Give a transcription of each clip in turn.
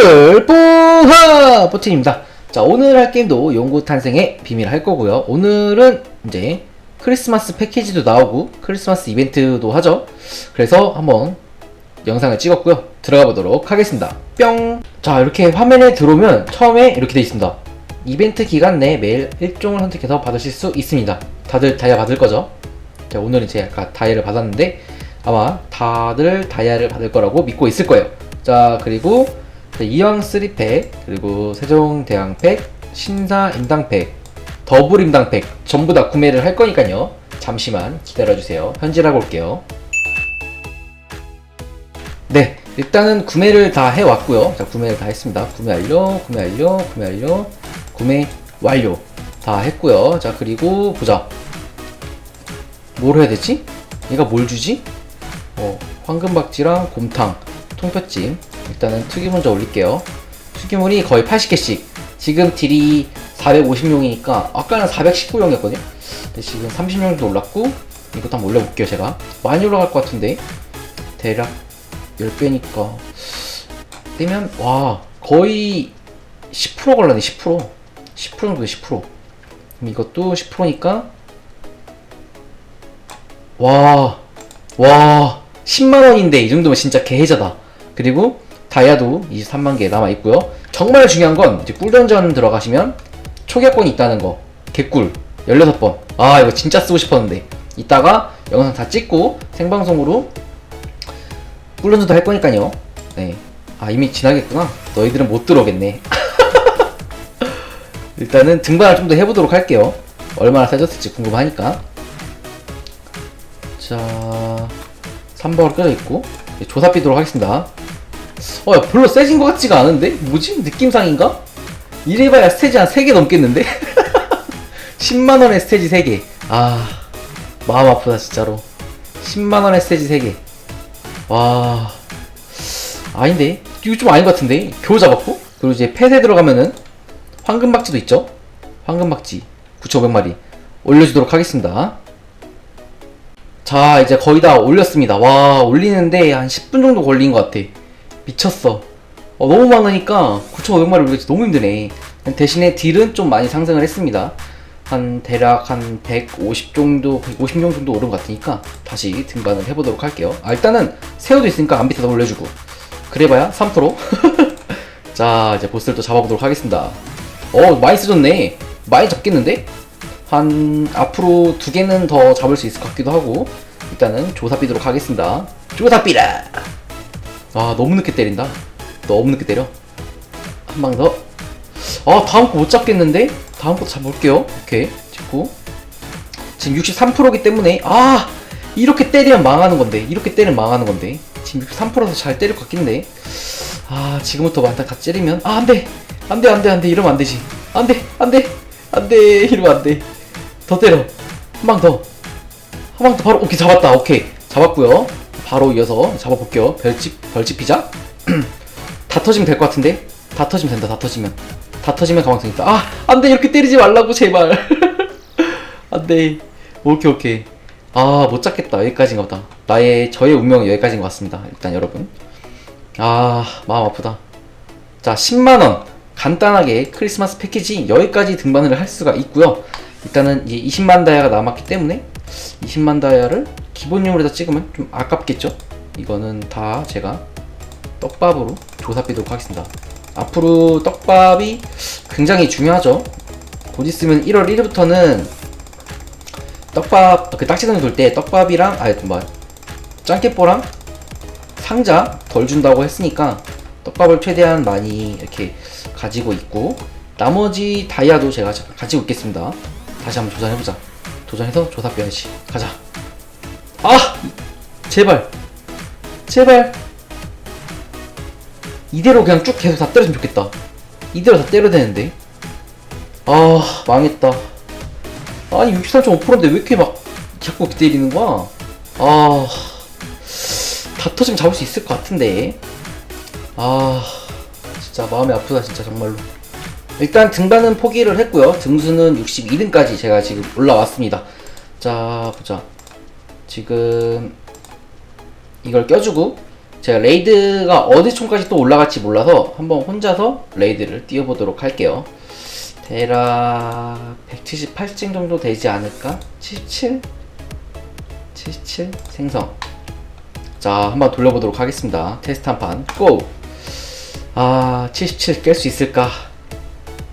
친구들 뽀하! 포틴입니다. 자 오늘 할 게임도 용구 탄생의 비밀 할 거고요. 오늘은 이제 크리스마스 패키지도 나오고 크리스마스 이벤트도 하죠. 그래서 한번 영상을 찍었고요. 들어가 보도록 하겠습니다. 뿅 자 이렇게 화면에 들어오면 처음에 이렇게 돼 있습니다. 이벤트 기간 내 매일 1종을 선택해서 받으실 수 있습니다. 다들 다이아 받을 거죠? 자 오늘은 제가 아까 다이아를 받았는데 아마 다들 다이아를 받을 거라고 믿고 있을 거예요. 자 그리고 자, 이왕 3팩 그리고 세종 대왕팩 신사 임당팩 더블 임당팩 전부 다 구매를 할 거니까요. 잠시만 기다려주세요. 현질하고 올게요. 네 일단은 구매를 다 해왔고요. 자 구매를 다 했습니다. 구매 완료 구매 완료 구매 완료. 구매 완료 다 했고요. 자 그리고 보자. 뭘 해야 되지? 얘가 뭘 주지? 어, 황금박쥐랑 곰탕, 통뼈찜. 일단은 투기 먼저 올릴게요. 투기물이 거의 80개씩. 지금 딜이 450용이니까 아까는 419용이었거든요. 근데 지금 30용 정도 올랐고 이것도 한번 올려볼게요 제가. 많이 올라갈 것 같은데 대략 10배니까 되면 와 거의 10% 걸렸네 10% 10% 정도 10% 그럼 이것도 10%니까 와, 와, 10만원인데 이 정도면 진짜 개해자다. 그리고 다이아도 23만 개 남아 있고요. 정말 중요한 건 이제 꿀던전 들어가시면 초기화권이 있다는 거. 개꿀. 16번. 아, 이거 진짜 쓰고 싶었는데. 이따가 영상 다 찍고 생방송으로 꿀던전도 할 거니까요. 네. 아, 이미 지나겠구나. 너희들은 못 들어오겠네. 일단은 등반을 좀 더 해보도록 할게요. 얼마나 세졌을지 궁금하니까. 자, 3번으로 껴져 있고 이제 조사 비도록 하겠습니다. 어, 야, 별로 세진 것 같지가 않은데? 뭐지? 느낌상인가? 이래봐야 스테이지 한 3개 넘겠는데? 10만원의 스테이지 3개. 아, 마음 아프다, 진짜로. 10만원의 스테이지 3개. 와, 아닌데? 이거 좀 아닌 것 같은데? 겨우 잡았고? 그리고 이제 펫에 들어가면은 황금박쥐도 있죠? 황금박쥐 9,500마리 올려주도록 하겠습니다. 자 이제 거의 다 올렸습니다 와 올리는데 한 10분 정도 걸린 것 같아 미쳤어. 어, 너무 많으니까 9,500마리 올리기 너무 힘드네. 대신에 딜은 좀 많이 상승을 했습니다. 한 대략 한 150 정도 150명 정도 오른 것 같으니까 다시 등반을 해보도록 할게요. 아, 일단은 새우도 있으니까 안 비싸서 올려주고. 그래봐야 3%자 이제 보스를 또 잡아보도록 하겠습니다. 어 많이 쓰졌네. 많이 잡겠는데? 한 앞으로 두 개는 더 잡을 수 있을 것 같기도 하고 일단은 조사 비도록 하겠습니다. 조사 비라 아 너무 늦게 때린다. 너무 늦게 때려. 한 방 더. 아 다음 거 못 잡겠는데? 다음 거 잡을게요. 오케이. 찍고. 지금 63%기 때문에 아 이렇게 때리면 망하는 건데. 이렇게 때리면 망하는 건데. 지금 63%서 잘 때릴 것 같긴데 아 지금부터 완전 다 때리면 아 안돼. 안돼 안돼 안돼. 이러면 안 되지. 안돼 안돼 안돼. 이러면 안돼. 더 때려. 한 방 더. 한 방 더 바로 오케이 잡았다. 오케이. 잡았고요 바로 이어서 잡아볼게요. 별집 벌집 피자? 다 터지면 될 것 같은데? 다 터지면 된다 다 터지면. 다 터지면 가망성 있다 아 안 돼 이렇게 때리지 말라고 제발. 안 돼. 오케이 오케이. 아 못 잡겠다. 여기까지인가 보다. 나의 저의 운명은 여기까지인 것 같습니다 일단 여러분. 아 마음 아프다. 자 10만원. 간단하게 크리스마스 패키지 여기까지 등반을 할 수가 있고요. 일단은 이제 20만 다이아가 남았기 때문에 20만 다이아를 기본용으로 다 찍으면 좀 아깝겠죠? 이거는 다 제가 떡밥으로 조사비도록 하겠습니다. 앞으로 떡밥이 굉장히 중요하죠. 곧 있으면 1월 1일부터는 떡밥 그 딱지등을 돌때 떡밥이랑 아니 뭐 짱깨뽀랑? 상자 덜 준다고 했으니까 떡밥을 최대한 많이 이렇게 가지고 있고 나머지 다이아도 제가 가지고 있겠습니다. 다시 한번 도전해보자. 도전해서 조사 빼야지 가자 아! 제발. 제발. 이대로 그냥 쭉 계속 다 때려주면 좋겠다. 이대로 다 때려야 되는데. 아 망했다. 아니 63.5%인데 왜 이렇게 막 자꾸 때리는 거야? 아 다 터지면 잡을 수 있을 것 같은데. 아 진짜 마음이 아프다 진짜 정말로. 일단 등반은 포기를 했고요. 등수는 62등까지 제가 지금 올라왔습니다. 자 보자 지금 이걸 껴주고 제가 레이드가 어디 총까지 또 올라갈지 몰라서 한번 혼자서 레이드를 뛰어보도록 할게요. 대략 178층 정도 되지 않을까? 77? 77? 생성. 자, 한번 돌려보도록 하겠습니다. 테스트 한 판. 고! 아, 77 깰 수 있을까?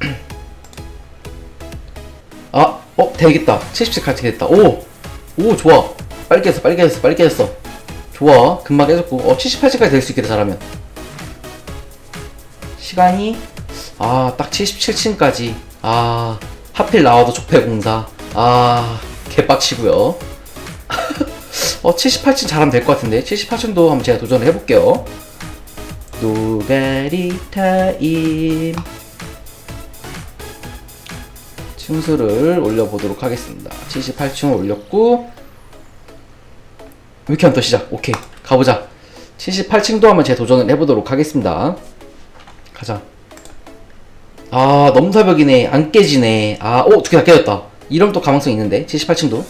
아, 어, 되겠다. 77 같이 됐다. 오! 오, 좋아. 빨리 깼어, 빨리 깼어, 빨리 깼어. 좋아. 금방 깨졌고. 어, 78층까지 될 수 있겠다, 잘하면. 시간이, 아, 딱 77층까지. 아, 하필 나와도 족폐공사. 아, 개빡치고요 어, 78층 잘하면 될 것 같은데. 78층도 한번 제가 도전을 해볼게요. 노가리 타임. 층수를 올려보도록 하겠습니다. 78층을 올렸고, 위키 헌터 시작. 오케이. 가보자. 78층도 한번 제 도전을 해보도록 하겠습니다. 가자. 아, 넘사벽이네. 안 깨지네. 아, 오, 두 개 다 깨졌다. 이러면 또 가능성 있는데. 78층도.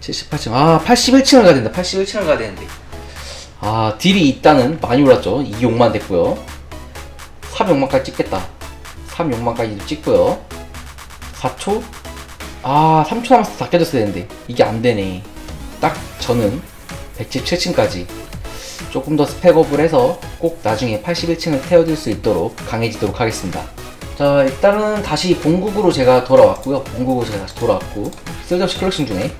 78층. 아, 81층을 가야 된다. 81층을 가야 되는데. 아, 딜이 있다는 많이 올랐죠. 2욕만 됐고요. 3욕만까지 찍겠다. 3욕만까지도 찍고요. 4초? 아, 3초 남았어. 다 깨졌어야 되는데. 이게 안 되네. 딱 저는 117층까지 조금 더 스펙업을 해서 꼭 나중에 81층을 태워줄 수 있도록 강해지도록 하겠습니다. 자, 일단은 다시 본국으로 제가 돌아왔고요. 본국으로 제가 다시 돌아왔고, 쓸데없이 컬렉션 중에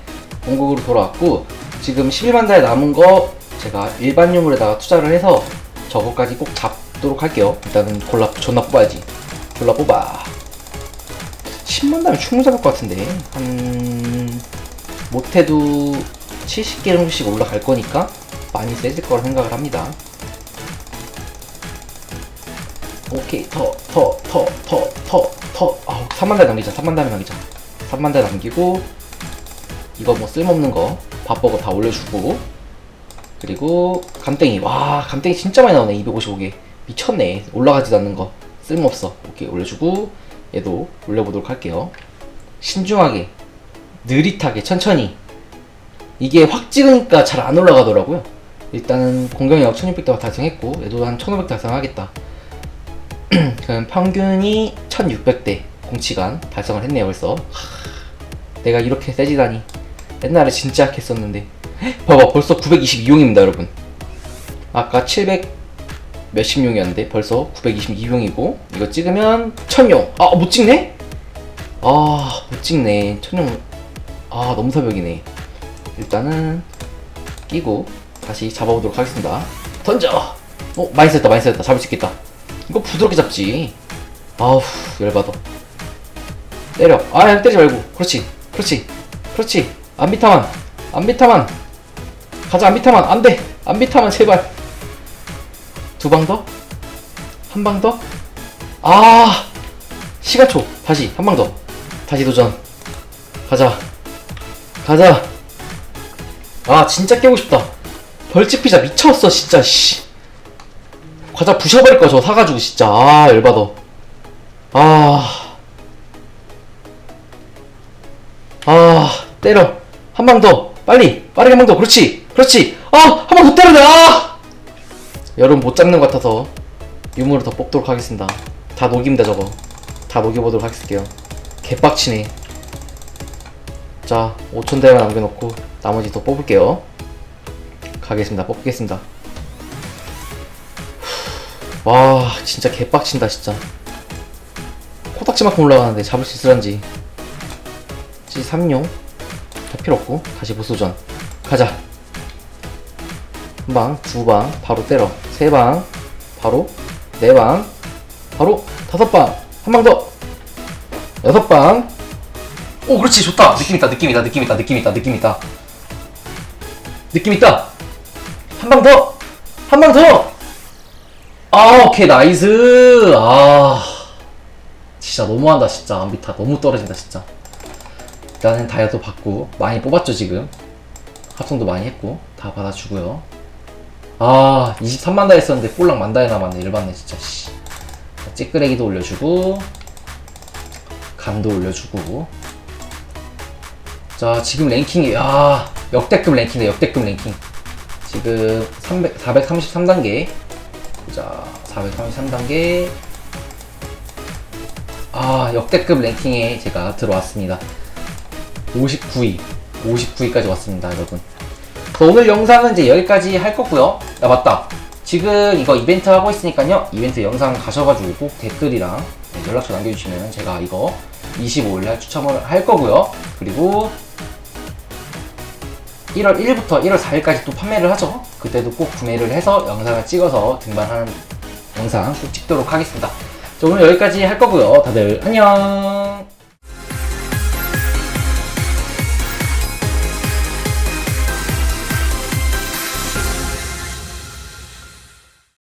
본국으로 돌아왔고, 지금 11만 달 남은 거 제가 일반용으로다가 투자를 해서 저거까지 꼭 잡도록 할게요. 일단은 골라, 존나 뽑아야지. 골라 뽑아. 10만 달면 충분히 잡을 것 같은데. 한, 못해도 70개 정도씩 올라갈 거니까 많이 세질 거라 생각을 합니다. 오케이 더 더 더 더 더더. 아우 3만 달 남기자 3만 달 남기자. 3만 달 남기고 이거 뭐 쓸모없는 거 밥버거 다 올려주고 그리고 감땡이. 와 감땡이 진짜 많이 나오네 255개. 미쳤네. 올라가지도 않는 거. 쓸모없어. 오케이 올려주고 얘도 올려보도록 할게요. 신중하게 느릿하게 천천히 이게 확 찍으니까 잘 안 올라가더라고요. 일단은 공격력 1600대 달성했고 얘도 한 1500 달성하겠다. 그럼 평균이 1600대 공치간 달성을 했네요 벌써. 하, 내가 이렇게 세지다니. 옛날에 진짜 약했었는데. 헉, 봐봐 벌써 922용입니다 여러분. 아까 700 몇십 용이었는데 벌써 922용이고 이거 찍으면 1000용. 아 못 찍네? 아 못 찍네. 1000용. 아 너무 사벽이네. 일단은 끼고 다시 잡아보도록 하겠습니다. 던져! 어, 많이 썼다, 많이 썼다. 잡을 수 있겠다. 이거 부드럽게 잡지. 아우, 열받아. 때려. 아, 야, 때리지 말고. 그렇지, 그렇지, 그렇지. 안비타만, 안비타만. 가자, 안비타만. 안 돼. 안비타만, 제발. 두 방 더? 한 방 더? 아! 시가초. 다시, 한 방 더. 다시 도전. 가자. 가자. 아 진짜 깨고 싶다 벌집 피자 미쳤어 진짜 씨 과자 부셔버릴 거야 저거 사가지고 진짜 아 열받아 아 아, 때려. 한 방 더. 빨리. 빠르게 한 방 더. 그렇지. 그렇지. 아, 한 방 더 때려야 돼. 아! 여러분 못 잡는 것 같아서 유물을 더 뽑도록 하겠습니다. 다 녹입니다, 저거. 다 녹여보도록 하겠을게요. 개빡치네. 자, 5천대만 남겨놓고 나머지 더 뽑을게요. 가겠습니다. 뽑겠습니다. 와, 진짜 개빡친다, 진짜. 코딱지만큼 올라가는데 잡을 수 있을런지. 3용. 다 필요 없고, 다시 보스전. 가자. 한 방, 두 방, 바로 때려. 세 방, 바로, 네 방, 바로, 다섯 방, 한 방 더. 여섯 방, 오 그렇지 좋다. 느낌 있다 느낌 있다 느낌 있다 느낌 있다 느낌 있다. 느낌 있다. 한 방 더 한 방 더. 아 오케이 나이스. 아 진짜 너무한다 진짜. 안비타 너무 떨어진다 진짜. 일단은 다이아도 받고 많이 뽑았죠 지금. 합성도 많이 했고 다 받아주고요. 아 23만 다 했었는데 꼴랑 만 다이 남았네. 일반네 진짜. 씨. 찌끄레기도 올려주고 간도 올려주고 자 지금 랭킹이 야 역대급 랭킹이다 역대급 랭킹 지금 300, 433단계. 자, 433단계. 아, 역대급 랭킹에 제가 들어왔습니다. 59위. 59위까지 왔습니다, 여러분. 오늘 영상은 이제 여기까지 할 거고요. 아, 맞다. 지금 이거 이벤트 하고 있으니까요. 이벤트 영상 가셔가지고 꼭 댓글이랑 네, 연락처 남겨주시면 제가 이거 25일날 추첨을 할 거고요. 그리고 1월 1일부터 1월 4일까지 또 판매를 하죠. 그때도 꼭 구매를 해서 영상을 찍어서 등반하는 영상 꼭 찍도록 하겠습니다. 자, 오늘 여기까지 할 거고요. 다들 안녕!